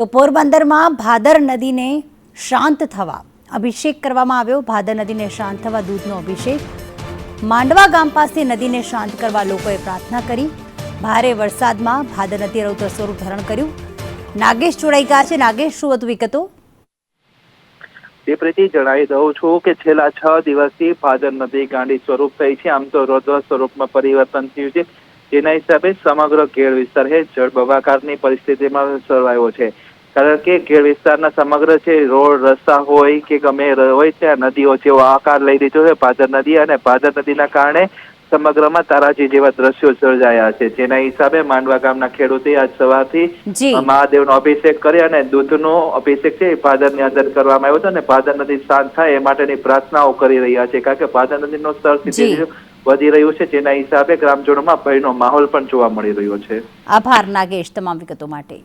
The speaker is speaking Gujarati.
તો પોરબંદરમાં ભાદર નદીને શાંત થવા અભિષેક કરવામાં આવ્યો. ભાદર નદીને શાંત થવા દૂધનો અભિષેક. માંડવા ગામ પાસે નદીને શાંત કરવા લોકોએ પ્રાર્થના કરી. ભારે વરસાદમાં ભાદર નદીએ રૌદ્ર સ્વરૂપ ધારણ કર્યું. નાગેશ જોડાઈ ગયા છે. નાગેશ, શું વધુ વિગતો? તે પ્રતિ જણાવી દઉં છું કે છેલ્લા છ દિવસથી ભાદર નદી ગાંડી સ્વરૂપ થઈ છે. આમ તો રૌદ્ર સ્વરૂપમાં પરિવર્તન થયું છે. જેના હિસાબે સમગ્ર કેળ વિસ્તાર છે જળબંબાકારની પરિસ્થિતિમાં સર્વાયો છે. કારણ કે ખેડ વિસ્તારના સમગ્ર છે રોડ રસ્તા હોય કે ગમે હોય છે નદીઓ જેવો આકાર લઈ લીધો છે ભાદર નદી અને ભાદર નદીના કારણે સમગ્રમાં તારાજી જેવા દ્રશ્યો સર્જાયા છે. જેના હિસાબે માંડવા ગામના ખેડૂતે આજ સવારથી મહાદેવનો અભિષેક કરી અને દૂધનો અભિષેક છે એ ભાદરની અંદર કરવામાં આવ્યો હતો અને ભાદર નદી શાંત થાય એ માટેની પ્રાર્થનાઓ કરી રહ્યા છે. કારણ કે ભાદર નદીનો સ્તર વધી રહ્યું છે જેના હિસાબે ગ્રામજનોમાં ભયનો માહોલ પણ જોવા મળી રહ્યો છે. આભાર નાગેશ તમામ વિગતો માટે.